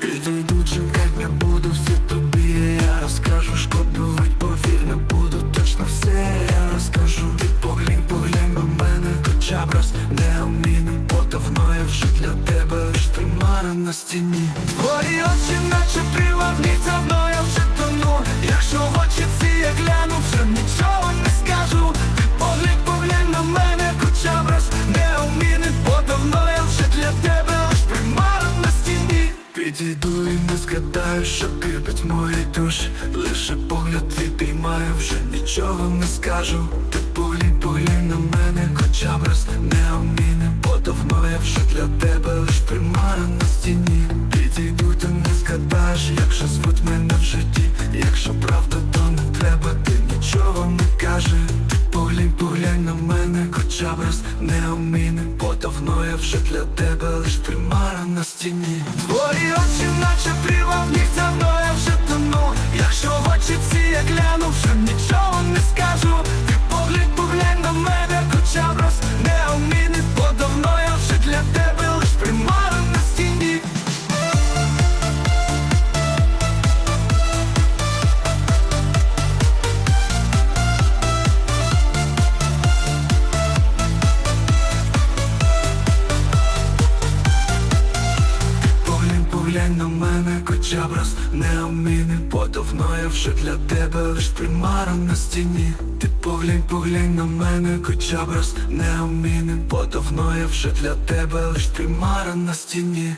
Підійду чекать, не буду точно все. Я розкажу, ти поглянь, поглянь на мене Хоча б не оміни Бо давно я тебе лиш на стіні. Твої очі наче привабні, давно стіні Підійду і не згадаю, що кипить моїй душі Лише погляд твій вже нічого не скажу. Ти поглянь, поглянь на мене, хоча б раз не оміни. Бо я вже для тебе лиш примара на стіні. Підійду, ти не згадаєш, як же звуть мене в житті. Якщо правда, то не треба, ти нічого не каже Ти поглянь, поглянь на мене, хоча б раз не оміни. Бо давно я вже для тебе лиш примара на стіні. Твої очі наче привабні, Поглянь на мене, хоча б раз. Не оміни Подавно я вже для тебе лиш примара на стіні. Ти поглянь, поглянь на мене, хоча б раз. Не оміни Подавно я вже для тебе лиш примара на стіні